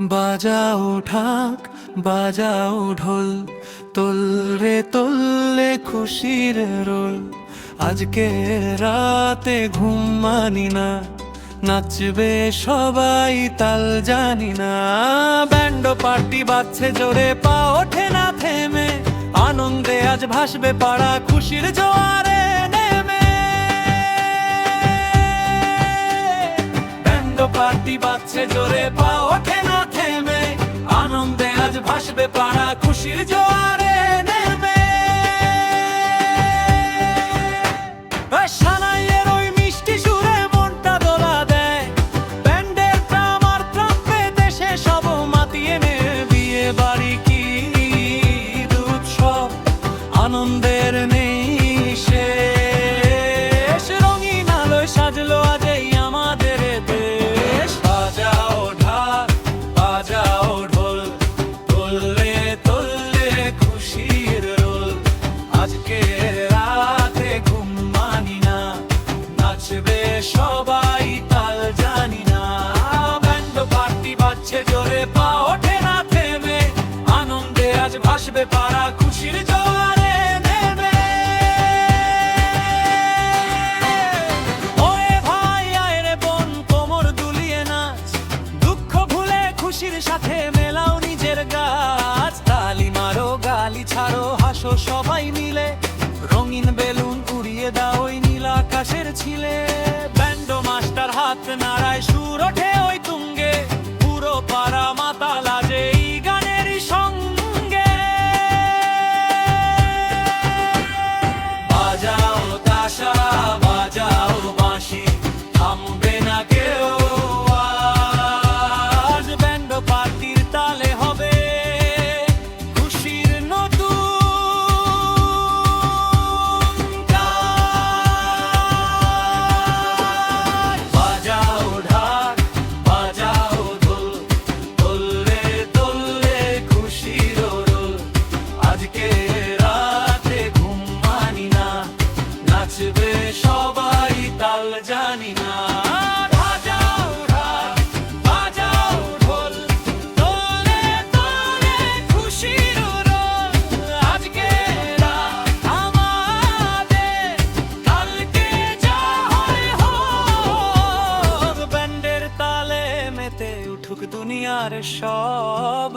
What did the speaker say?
বাজাও ঢাক, বাজাও ঢোল, তোল রে তোললে খুশির রোল। আজকে রাতে ঘুম মানি না, নাচবে সবাই তাল জানি না। ব্যান্ড পার্টি বাজছে জোরে, পা ওঠে না থেমে। আনন্দে আজ ভাসবে পাড়া খুশির জোয়ারে নেমে। ব্যান্ড পার্টি বাজছে জোরে, পা ওঠে ভাসবে পাড়া খুশির জোয়ারে। পার্টি জোরে, পা ওঠে না থেমে। আনন্দে আজ ভাসবে পাড়া, খুশির জোয়ারে নেমে। ওরে ভাই, আয় রে বোন, কোমর দুলিয়ে নাচ। দুঃখ ভুলে খুশির সাথে মেলাও নিজের গাছ। তালি মারো, গালি ছাড়ো, হাসো সবাই মিলে। রঙিন বেলুন উড়িয়ে দাও ওই নীল আকাশের ছিলে। তালে মেতে উঠুক দুনিয়ার সব